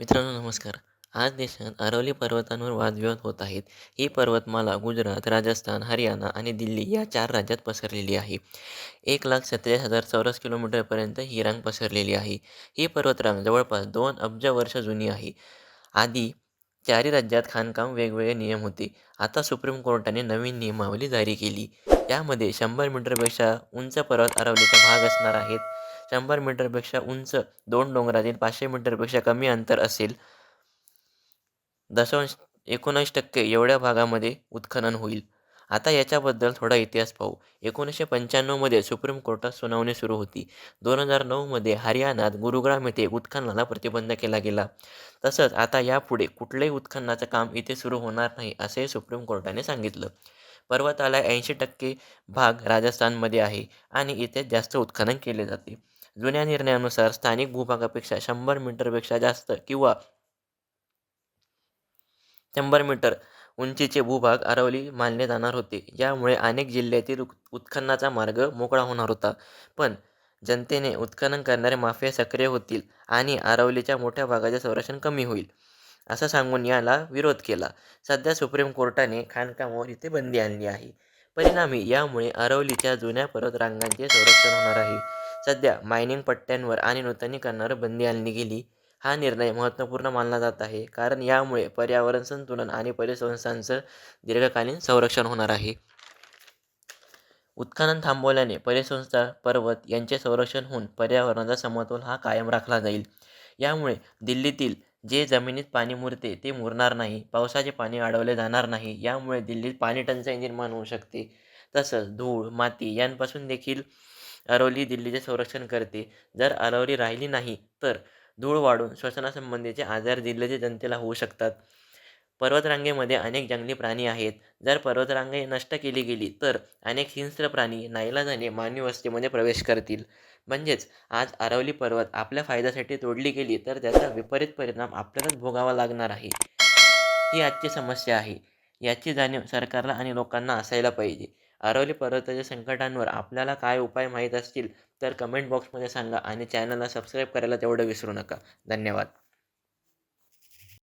मित्रांनो नमस्कार. आज देशात अरवली पर्वतांवर वादविवाद होत आहेत. ही पर्वतमाला गुजरात राजस्थान हरियाणा आणि दिल्ली या चार राज्यात पसरलेली आहे. एक लाख सत्तेचाळीस हजार चौरस किलोमीटरपर्यंत ही रांग पसरलेली आहे. ही पर्वतरांग जवळपास दोन अब्ज वर्ष जुनी आहे. आधी चारही राज्यात खाणकाम वेगवेगळे नियम होते. आता सुप्रीम कोर्टाने नवीन नियमावली जारी केली. यामध्ये शंभर मीटरपेक्षा उंच पर्वत अरवलीचा भाग असणार आहेत. शंभर मीटरपेक्षा उंच दोन डोंगरातील पाचशे मीटरपेक्षा कमी अंतर असेल. दशांश एकोणीस टक्के एवढ्या भागामध्ये उत्खनन होईल. आता याच्याबद्दल थोडा इतिहास पाहू. एकोणीसशे पंच्याण्णवमध्ये सुप्रीम कोर्टात सुनावणी सुरू होती. दोन हजार नऊमध्ये हरियाणात गुरुग्राम येथे उत्खननाला प्रतिबंध केला गेला. तसंच आता यापुढे कुठलंही उत्खननाचं काम इथे सुरू होणार नाही असे सुप्रीम कोर्टाने सांगितलं. पर्वताला ऐंशी टक्के भाग राजस्थानमध्ये आहे आणि इथे जास्त उत्खनन केले जाते. जुन्या निर्णयानुसार स्थानिक भूभागापेक्षा शंभर मीटरपेक्षा जास्त किंवा शंभर मीटर उंचीचे भूभाग अरवली मानले जाणार होते. यामुळे अनेक जिल्ह्यातील उत्खननाचा मार्ग मोकळा होणार होता. पण जनतेने उत्खनन करणारे माफिया सक्रिय होतील आणि अरवलीच्या मोठ्या भागाचे संरक्षण कमी होईल असं सांगून याला विरोध केला. सध्या सुप्रीम कोर्टाने खाणकामावर इथे बंदी आणली आहे. परिणामी यामुळे अरवलीच्या जुन्या पर्वतरांगांचे संरक्षण होणार आहे. सध्या मायनिंग पट्ट्यांवर आणि नूतनीकरणावर बंदी आणली गेली. हा निर्णय महत्त्वपूर्ण मानला जात आहे कारण यामुळे पर्यावरण संतुलन आणि परिसंस्थांचं दीर्घकालीन संरक्षण होणार आहे. उत्खनन थांबवल्याने परिसंस्था पर्वत यांचे संरक्षण होऊन पर्यावरणाचा समतोल हा कायम राखला जाईल. यामुळे दिल्लीतील जे जमिनीत पाणी मुरते ते मुरणार नाही पावसाचे पाणी अडवले जाणार नाही यामुळे दिल्लीत पाणी टंचाई निर्माण होऊ शकते. तसंच धूळ माती यांपासून देखील अरवली दिल्लीचे संरक्षण करते. जर अरवली राहिली नाही तर धूळ वाढून श्वसनासंबंधीचे आजार दिल्लीच्या जनतेला होऊ शकतात. पर्वतरांगेमध्ये अनेक जंगली प्राणी आहेत. जर पर्वतरांगे नष्ट केली गेली तर अनेक हिंस्र प्राणी नाईलाजाने मानवी वस्तीमध्ये प्रवेश करतील. म्हणजेच आज आरवली पर्वत आपल्या फायद्यासाठी तोडली गेली तर त्याचा विपरीत परिणाम आपल्यालाच भोगावा लागणार आहे. ही आजची समस्या आहे. याची जाणीव सरकारला आणि लोकांना असायला पाहिजे. अरवली पर्वताच्या संकटांवर आपल्याला काय उपाय माहीत असतील तर कमेंट बॉक्समध्ये सांगा आणि चॅनलला सबस्क्राईब करायला तेवढं विसरू नका. धन्यवाद.